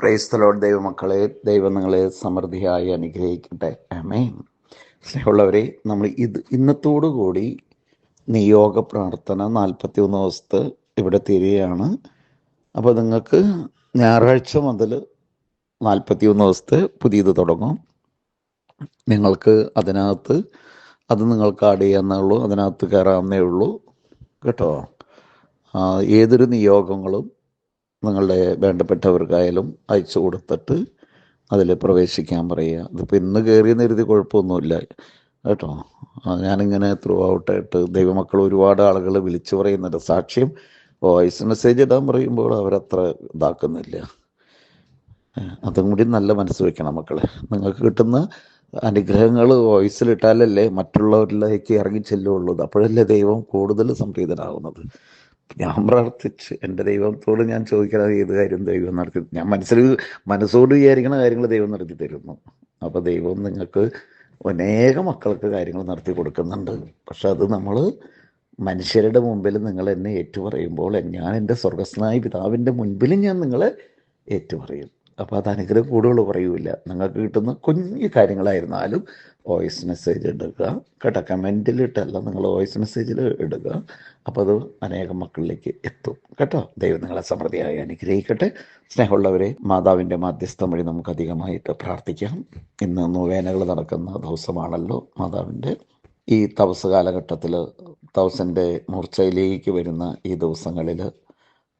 Praise the Lord ദൈവമക്കളെ. ദൈവം നിങ്ങളെ സമൃദ്ധിയായി അനുഗ്രഹിക്കട്ടെ. ആമേൻ സ്നേഹമുള്ളവരെ നമ്മൾ ഇത് ഇന്നത്തോടു കൂടി നിയോഗ പ്രാർത്ഥന നാൽപ്പത്തി ഒന്ന് ദിവസത്തെ ഇവിടെ തീരുകയാണ്. അപ്പോൾ നിങ്ങൾക്ക് ഞായറാഴ്ച മുതൽ നാൽപ്പത്തി ഒന്ന് ദിവസത്തെ പുതിയത് തുടങ്ങും. നിങ്ങൾക്ക് അതിനകത്ത് അത് നിങ്ങൾക്ക് ആഡ് ചെയ്യാന്നേ ഉള്ളൂ അതിനകത്ത് കയറാവുന്നേ ഉള്ളൂ. കേട്ടോ? ഏതൊരു നിയോഗങ്ങളും നിങ്ങളുടെ വേണ്ടപ്പെട്ടവർക്കായാലും അയച്ചു കൊടുത്തിട്ട് അതിൽ പ്രവേശിക്കാൻ പറയുക. ഇതിപ്പോൾ ഇന്ന് കയറിയെന്ന് കരുതി കുഴപ്പമൊന്നുമില്ല. കേട്ടോ? ഞാനിങ്ങനെ ത്രൂ ഔട്ടായിട്ട് ദൈവമക്കൾ ഒരുപാട് ആളുകൾ വിളിച്ചു പറയുന്നുണ്ട്. സാക്ഷ്യം വോയിസ് മെസ്സേജ് ഇടാൻ പറയുമ്പോൾ അവരത്ര ഇതാക്കുന്നില്ല. അതും കൂടി നല്ല മനസ്സ് വെക്കണം മക്കളെ. നിങ്ങൾക്ക് കിട്ടുന്ന അനുഗ്രഹങ്ങൾ വോയിസിലിട്ടാലല്ലേ മറ്റുള്ളവരിലേക്ക് ഇറങ്ങി ചെല്ലുള്ളൂ. അപ്പോഴല്ലേ ദൈവം കൂടുതൽ സംപ്രീതനാകുന്നത്. ഞാൻ പ്രാർത്ഥിച്ച് എന്റെ ദൈവത്തോട് ഞാൻ ചോദിക്കാതെ ഏത് കാര്യം ദൈവം നടത്തി ഞാൻ മനസ്സിൽ മനസ്സോട് വിചാരിക്കുന്ന കാര്യങ്ങൾ ദൈവം നടത്തി തരുന്നു. അപ്പോൾ ദൈവം നിങ്ങൾക്ക് അനേക മക്കൾക്ക് കാര്യങ്ങൾ നടത്തി കൊടുക്കുന്നുണ്ട്. പക്ഷെ അത് നമ്മൾ മനുഷ്യരുടെ മുമ്പിൽ നിങ്ങൾ എന്നെ ഏറ്റുപറയുമ്പോൾ ഞാൻ എന്റെ സ്വർഗസ്നായ പിതാവിന്റെ മുൻപിലും ഞാൻ നിങ്ങളെ ഏറ്റുപറയും. അപ്പോൾ അത് അനുഗ്രഹം കൂടുതൽ പറയൂല നിങ്ങൾക്ക് കിട്ടുന്ന കുഞ്ഞു കാര്യങ്ങളായിരുന്നാലും വോയിസ് മെസ്സേജ് ഇടുക കേട്ടോ? കമന്റിലിട്ടല്ല നിങ്ങൾ വോയിസ് മെസ്സേജിൽ ഇടുക. അപ്പോൾ അത് അനേകം മക്കളിലേക്ക് എത്തും. കേട്ടോ? ദൈവം നിങ്ങളെ സമൃദ്ധിയായി അനുഗ്രഹിക്കട്ടെ. സ്നേഹമുള്ളവരെ മാതാവിന്റെ മാധ്യസ്ഥം വഴി നമുക്ക് അധികമായിട്ട് പ്രാർത്ഥിക്കാം. ഇന്ന് നോവേനകൾ നടക്കുന്ന ദിവസമാണല്ലോ മാതാവിന്റെ. ഈ തപസ് കാലഘട്ടത്തിൽ തപസിന്റെ മൂർച്ചയിലേക്ക് വരുന്ന ഈ ദിവസങ്ങളിൽ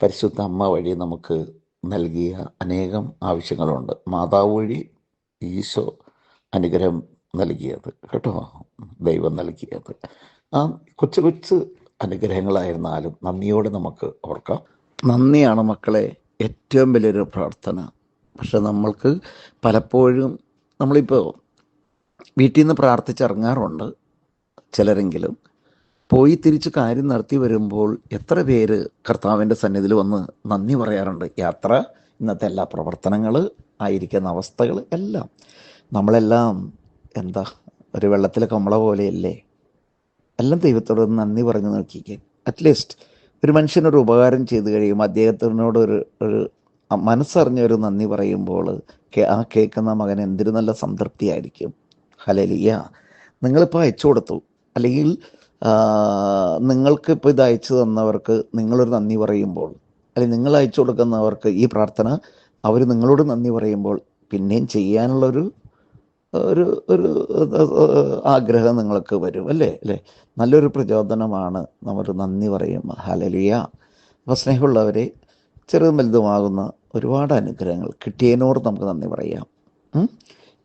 പരിശുദ്ധ അമ്മ വഴി നമുക്ക് നൽകിയ അനേകം ആവശ്യങ്ങളുണ്ട്. മാതാവ് വഴി ഈശോ അനുഗ്രഹം നൽകിയത് കേട്ടോ? ദൈവം നൽകിയത്. ആ കൊച്ചു കൊച്ചു അനുഗ്രഹങ്ങളായിരുന്നാലും നന്ദിയോടെ നമുക്ക് ഓർക്കാം. നന്ദിയാണ് മക്കളെ ഏറ്റവും വലിയൊരു പ്രാർത്ഥന. പക്ഷെ നമ്മൾക്ക് പലപ്പോഴും നമ്മളിപ്പോൾ വീട്ടിൽ നിന്ന് പ്രാർത്ഥിച്ചിറങ്ങാറുണ്ട് ചിലരെങ്കിലും. പോയി തിരിച്ച് കാര്യം നടത്തി വരുമ്പോൾ എത്ര പേര് കർത്താവിന്റെ സന്നിധിയിൽ വന്ന് നന്ദി പറയാറുണ്ട്? യാത്ര ഇന്നത്തെ എല്ലാ പ്രവർത്തനങ്ങൾ ആയിരിക്കുന്ന അവസ്ഥകൾ എല്ലാം. നമ്മളെല്ലാം എന്താ ഒരു വെള്ളത്തിലെ കമ്മള പോലെയല്ലേ? എല്ലാം ദൈവത്തോട് നന്ദി പറഞ്ഞു നോക്കിക്കേ. അറ്റ്ലീസ്റ്റ് ഒരു മനുഷ്യനൊരു ഉപകാരം ചെയ്തു കഴിയുമ്പോൾ അദ്ദേഹത്തിനോട് ഒരു ഒരു മനസ്സറിഞ്ഞ ഒരു നന്ദി പറയുമ്പോൾ ആ കേൾക്കുന്ന മകൻ എന്തൊരു നല്ല സംതൃപ്തിയായിരിക്കും? ഹലലിയ നിങ്ങളിപ്പോൾ അയച്ചു കൊടുത്തു. അല്ലെങ്കിൽ നിങ്ങൾക്ക് ഇപ്പോൾ ഇത് അയച്ചു തന്നവർക്ക് നിങ്ങളൊരു നന്ദി പറയുമ്പോൾ അല്ലെങ്കിൽ നിങ്ങൾ അയച്ചു കൊടുക്കുന്നവർക്ക് ഈ പ്രാർത്ഥന അവർ നിങ്ങളോട് നന്ദി പറയുമ്പോൾ പിന്നെയും ചെയ്യാനുള്ളൊരു ഒരു ഒരു ആഗ്രഹം നിങ്ങൾക്ക് വരും അല്ലേ? അല്ലേ? നല്ലൊരു പ്രചോദനമാണ് നമ്മൾ നന്ദി പറയും. ഹലലിയ അപ്പോൾ സ്നേഹമുള്ളവരെ ചെറുതും വലുതുമാകുന്ന ഒരുപാട് അനുഗ്രഹങ്ങൾ കിട്ടിയതിനോട് നമുക്ക് നന്ദി പറയാം.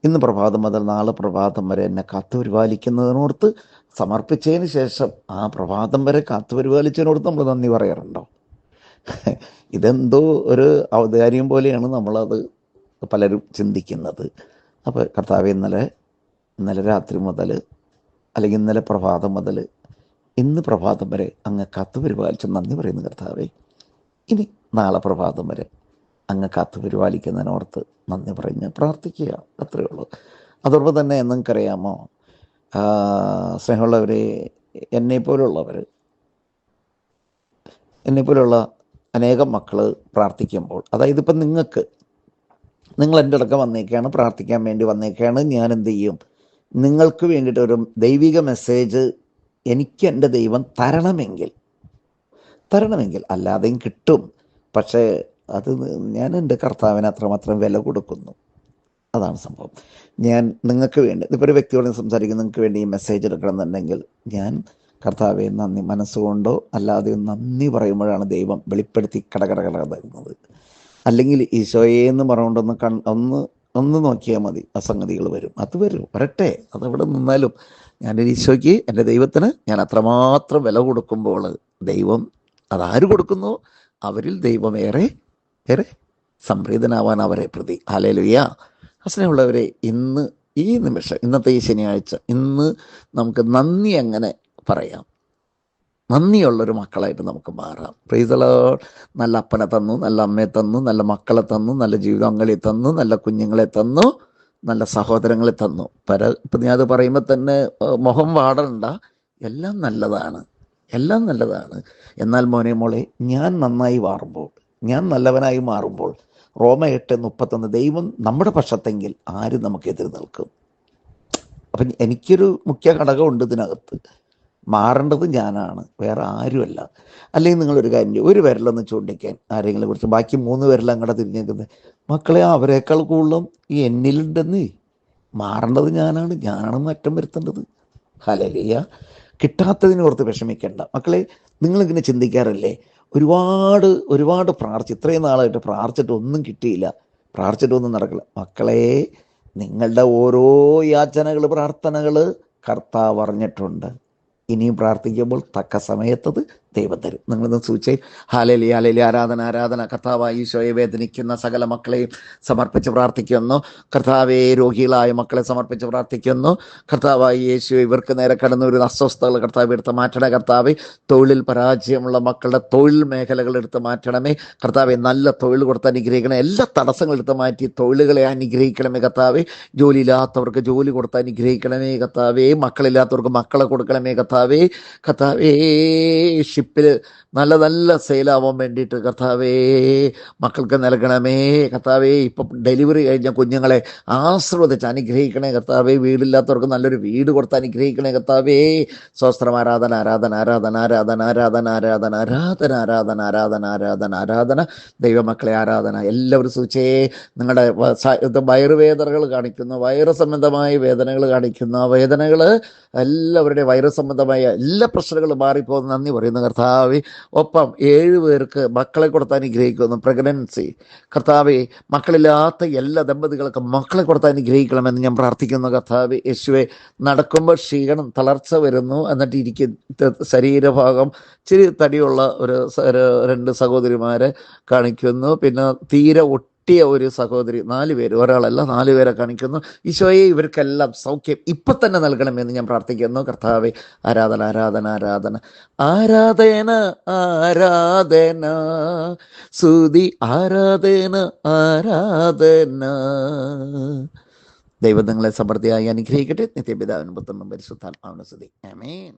ഇന്ന് പ്രഭാതം മുതൽ നാളെ പ്രഭാതം വരെ എന്നെ കാത്തു പരിപാലിക്കുന്നതിനോർത്ത് സമർപ്പിച്ചതിന് ശേഷം ആ പ്രഭാതം വരെ കാത്തു പരിപാലിച്ചതിനോട് നമ്മൾ നന്ദി പറയാറുണ്ടോ? ഇതെന്തോ ഒരു ഔദാര്യം പോലെയാണ് നമ്മളത് പലരും ചിന്തിക്കുന്നത്. അപ്പോൾ കർത്താവ് ഇന്നലെ ഇന്നലെ രാത്രി മുതൽ അല്ലെങ്കിൽ ഇന്നലെ പ്രഭാതം മുതൽ ഇന്ന് പ്രഭാതം വരെ അങ്ങ് കാത്തു പരിപാലിച്ച്. നന്ദി പറയുന്നു കർത്താവേ. ഇനി നാളെ പ്രഭാതം വരെ അങ്ങ് കാത്തു പരിപാലിക്കുന്നതിനോർത്ത് നന്ദി പറഞ്ഞ് പ്രാർത്ഥിക്കുക. അത്രയേ ഉള്ളൂ. അതോടൊപ്പം തന്നെ നിങ്ങൾക്കറിയാമോ? ആ, എന്നെപ്പോലുള്ളവർ എന്നെപ്പോലുള്ള അനേകം മക്കൾ പ്രാർത്ഥിക്കുമ്പോൾ അതായത് ഇപ്പം നിങ്ങൾക്ക് നിങ്ങൾ എന്റെ അടക്കം വന്നേക്കാണ് പ്രാർത്ഥിക്കാൻ വേണ്ടി വന്നേക്കാണ് ഞാൻ എന്ത് ചെയ്യും? നിങ്ങൾക്ക് വേണ്ടിയിട്ട് ഒരു ദൈവിക മെസ്സേജ് എനിക്ക് എന്റെ ദൈവം തരണമെങ്കിൽ തരണമെങ്കിൽ അല്ലാതെയും കിട്ടും. പക്ഷേ അത് ഞാൻ എന്റെ കർത്താവിന് അത്രമാത്രം വില കൊടുക്കുന്നു. അതാണ് സംഭവം. ഞാൻ നിങ്ങൾക്ക് വേണ്ടി ഇപ്പോൾ ഒരു വ്യക്തിയോട് സംസാരിക്കുന്ന നിങ്ങൾക്ക് വേണ്ടി ഈ മെസ്സേജ് എടുക്കണമെന്നുണ്ടെങ്കിൽ ഞാൻ കർത്താവെ നന്ദി മനസ്സുകൊണ്ടോ അല്ലാതെ നന്ദി പറയുമ്പോഴാണ് ദൈവം വെളിപ്പെടുത്തി കടകട കട അല്ലെങ്കിൽ ഈശോയെ എന്ന് പറഞ്ഞുകൊണ്ടൊന്ന് കൺ ഒന്ന് ഒന്ന് നോക്കിയാൽ മതി അസംഗതികൾ വരും. അത് വരും വരട്ടെ അതെവിടെ നിന്നാലും. ഞാൻ ഈശോയ്ക്ക് എന്റെ ദൈവത്തിന് ഞാൻ അത്രമാത്രം വില കൊടുക്കുമ്പോൾ ദൈവം അതാര് കൊടുക്കുന്നു? അവരിൽ ദൈവം ഏറെ ഏറെ സംപ്രീതനാവാൻ അവരെ പ്രതി. ഹാലേലുയ്യ ഹസനമുള്ളവരെ ഇന്ന് ഈ നിമിഷം ഇന്നത്തെ ഈ ശനിയാഴ്ച ഇന്ന് നമുക്ക് നന്ദി എങ്ങനെ പറയാം? നന്ദിയുള്ളൊരു മക്കളായിട്ട് നമുക്ക് മാറാം. പ്രീതല നല്ല അപ്പനെ തന്നു നല്ല അമ്മയെ തന്നു നല്ല മക്കളെ തന്നു നല്ല ജീവിതങ്ങളെ തന്നു നല്ല കുഞ്ഞുങ്ങളെ തന്നു നല്ല സഹോദരങ്ങളെ തന്നു. പര ഇപ്പം ഞാൻ അത് പറയുമ്പോൾ തന്നെ മുഖം വാടണ്ട. എല്ലാം നല്ലതാണ്. എല്ലാം നല്ലതാണ്. എന്നാൽ മോനെ മോളെ ഞാൻ നന്നായി മാറുമ്പോൾ ഞാൻ നല്ലവനായി മാറുമ്പോൾ റോമ എട്ട് മുപ്പത്തൊന്ന് ദൈവം നമ്മുടെ പക്ഷത്തെങ്കിൽ ആരും നമുക്ക് നിൽക്കും? അപ്പം എനിക്കൊരു മുഖ്യ ഘടകമുണ്ട് ഇതിനകത്ത്. മാറേണ്ടത് ഞാനാണ് വേറെ ആരുമല്ല. അല്ലെങ്കിൽ നിങ്ങളൊരു കാര്യം ഒരു വിരലൊന്ന് ചൂണ്ടിക്കാൻ ആരെങ്കിലും കുറിച്ച് ബാക്കി മൂന്ന് വിരലും അങ്ങോട്ട് തിരിഞ്ഞേക്കുന്നത്. മക്കളെ അവരെക്കാൾ കൂടുതലും ഈ എന്നിലുണ്ടെന്ന്. മാറേണ്ടത് ഞാനാണ് ഞാനാണ് മാറ്റം വരുത്തേണ്ടത്. ഹലലിയ കിട്ടാത്തതിനെ ഓർത്ത് വിഷമിക്കേണ്ട. മക്കളെ നിങ്ങളിങ്ങനെ ചിന്തിക്കാറില്ലേ? ഒരുപാട് ഒരുപാട് പ്രാർത്ഥിച്ചു ഇത്രയും നാളായിട്ട് പ്രാർത്ഥിച്ചിട്ട് ഒന്നും കിട്ടിയില്ല. പ്രാർത്ഥിച്ചിട്ടൊന്നും നടക്കില്ല. മക്കളെ നിങ്ങളുടെ ഓരോ യാചനകൾ പ്രാർത്ഥനകൾ കർത്താവ് അറിഞ്ഞിട്ടുണ്ട്. ഇനിയും പ്രാർത്ഥിക്കുമ്പോൾ തക്ക സമയത്തത് ദൈവം തരും നിങ്ങളൊന്ന് സൂചിച്ചേ ഹാലലി ഹാലലി ആരാധന ആരാധന. കർത്താവായി ഈശോയെ വേദനിക്കുന്ന സകല മക്കളെയും സമർപ്പിച്ച് പ്രാർത്ഥിക്കുന്നു. കർത്താവെ രോഗികളായ മക്കളെ സമർപ്പിച്ച് പ്രാർത്ഥിക്കുന്നു. കർത്താവായി യേശു ഇവർക്ക് നേരെ കടന്ന ഒരു അസ്വസ്ഥതകൾ കർത്താവ് എടുത്ത് മാറ്റണേ കർത്താവ് തൊഴിലിൽ പരാജയമുള്ള മക്കളുടെ തൊഴിൽ മേഖലകൾ എടുത്ത് മാറ്റണമേ. കർത്താവെ നല്ല തൊഴിൽ കൊടുത്ത് അനുഗ്രഹിക്കണം എല്ലാ തടസ്സങ്ങളും എടുത്ത് മാറ്റി തൊഴിലുകളെ അനുഗ്രഹിക്കണമേ കർത്താവ്. ജോലിയില്ലാത്തവർക്ക് ജോലി കൊടുത്ത് അനുഗ്രഹിക്കണമേ കർത്താവേ. മക്കളില്ലാത്തവർക്ക് മക്കളെ കൊടുക്കണമേ കർത്താവേ. കർത്താവേ ഷിപ്പിൽ നല്ല നല്ല സെയിലാവാൻ വേണ്ടിയിട്ട് കർത്താവേ മക്കൾക്ക് നൽകണമേ കർത്താവേ ഇപ്പം ഡെലിവറി കഴിഞ്ഞ കുഞ്ഞുങ്ങളെ ആശ്രവദിച്ച് അനുഗ്രഹിക്കണേ കർത്താവേ വീടില്ലാത്തവർക്ക് നല്ലൊരു വീട് കൊടുത്ത് അനുഗ്രഹിക്കണേ കർത്താവേ സ്വസ്ത്രം ആരാധന ആരാധന ആരാധന ആരാധന ആരാധന ആരാധന ആരാധന ആരാധന ആരാധന ആരാധന ആരാധന ദൈവമക്കളെ ആരാധന എല്ലാവരും സൂചേ നിങ്ങളുടെ വയറുവേദനകൾ കാണിക്കുന്ന വയറ് സംബന്ധമായ വേദനകൾ കാണിക്കുന്ന വേദനകൾ എല്ലാവരുടെ വയറ് സംബന്ധമായ എല്ലാ പ്രശ്നങ്ങളും മാറിപ്പോകുന്ന നന്ദി പറയുന്നു കർത്താവെ ഒപ്പം ഏഴ് പേർക്ക് മക്കളെ കൊടുത്ത് അനുഗ്രഹിക്കുന്നു. പ്രഗ്നൻസി കർത്താവെ മക്കളില്ലാത്ത എല്ലാ ദമ്പതികൾക്കും മക്കളെ കൊടുത്ത് അനുഗ്രഹിക്കണമെന്ന് ഞാൻ പ്രാർത്ഥിക്കുന്നു കർത്താവെ. യേശുവെ നടക്കുമ്പോൾ ക്ഷീണം തളർച്ച വരുന്നു എന്നിട്ട് ഇരിക്കുന്ന ശരീരഭാഗം ഇച്ചിരി തടിയുള്ള ഒരു രണ്ട് സഹോദരിമാരെ കാണിക്കുന്നു. പിന്നെ തീരെ ഒട്ടിയ ഒരു സഹോദരി നാല് പേര് ഒരാളല്ല നാല് പേരെ കാണിക്കുന്നു. ഈശോയെ ഇവർക്കെല്ലാം സൗഖ്യം ഇപ്പൊ തന്നെ നൽകണമെന്ന് ഞാൻ പ്രാർത്ഥിക്കുന്നു. കർത്താവെ ആരാധന ആരാധന ആരാധന. ആരാധന ആരാധന. സുതി ആരാധന ആരാധന. ദൈവം നിങ്ങളെ സമൃദ്ധിയായി അനുഗ്രഹിക്കട്ടെ. നിത്യപിതാവിനും പുത്രനും പരിശുദ്ധാത്മാവിനും സ്തുതി. ആമേൻ.